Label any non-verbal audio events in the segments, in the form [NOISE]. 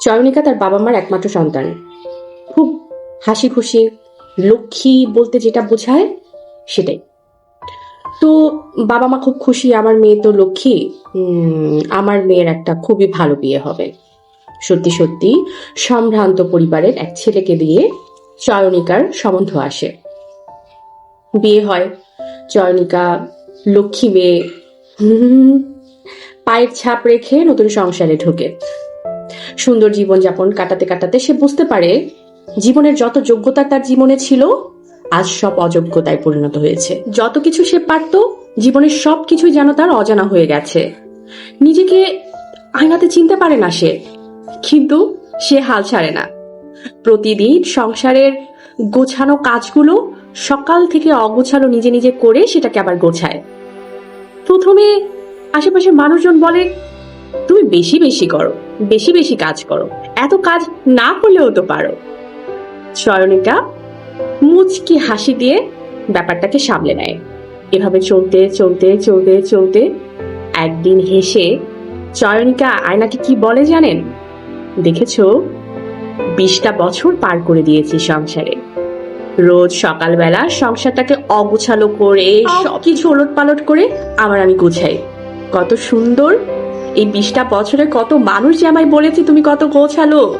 চয়নিকা তার বাবা মার একমাত্র সন্তান। খুব হাসি খুশি লক্ষ্মী বলতে যেটা বোঝায় সেটাই। তো বাবা মা খুব খুশি, আমার মেয়ে তো লক্ষ্মী আমার মেয়ের একটা খুবই ভালো বিয়ে হবে। সত্যি সত্যি সম্ভ্রান্ত পরিবারের এক ছেলেকে দিয়ে চয়নিকার সম্বন্ধ আসে। বিয়ে হয়, চয়নিকা লক্ষ্মী মেয়ে পায়ের ছাপ রেখে নতুন সংসারে ঢোকে। সুন্দর জীবনযাপন কাটাতে কাটাতে সে বুঝতে পারে জীবনের যত যোগ্যতা তার জীবনে ছিল, আজ সব অযোগ্যতায় পরিণত হয়েছে। যত কিছু সে পারত, জীবনের সব কিছুই যেন তার অজানা হয়ে গেছে। নিজেকে আয়নাতে চিনতে পারে না সে, কিন্তু সে হাল ছাড়ে না। প্রতিদিন সংসারের গোছানো কাজগুলো সকাল থেকে অগোছালো নিজে নিজে করে সেটাকে আবার গোছায়। প্রথমে আশেপাশের মানুষজন বলে তুমি বেশি বেশি করো বেশি বেশি কাজ করো। এত কাজ না করলেও তো পারো। চয়নিকা মুচকি হাসি দিয়ে ব্যাপারটাকে সামলে নেয়। এভাবে চলতে চলতে চলতে চলতে একদিন হেসে চয়নিকা আয়নাকে কি বলে জানেন? দেখেছ? বিশটা বছর পার করে দিয়েছি সংসারে। রোজ সকালবেলা সংসারটাকে অগুছালো করে সবকিছু ওলট পালট করে আবার আমি গুছাই। কত সুন্দর এই বিশটা বছরে কত মানুষ যে আমায় বলেছে তুমি কত গোছালো।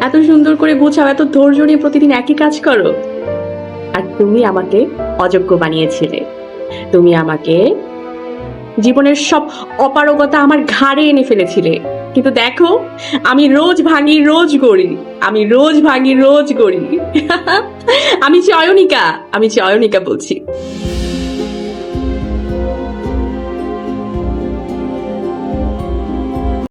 এত সুন্দর করে গোছাও, এত ধৈর্য নিয়ে প্রতিদিন একই কাজ করো। আর তুমি আমাকে অযোগ্য বানিয়েছিলে। তুমি আমাকে জীবনের সব অপারগতা আমার ঘাড়ে এনে ফেলেছিলে। কিন্তু দেখো, আমি রোজ ভাঙি, রোজ গড়ি। আমি রোজ ভাঙি, রোজ গড়ি। [LAUGHS] আমি চয়নিকা আমি চয়নিকা বলছি।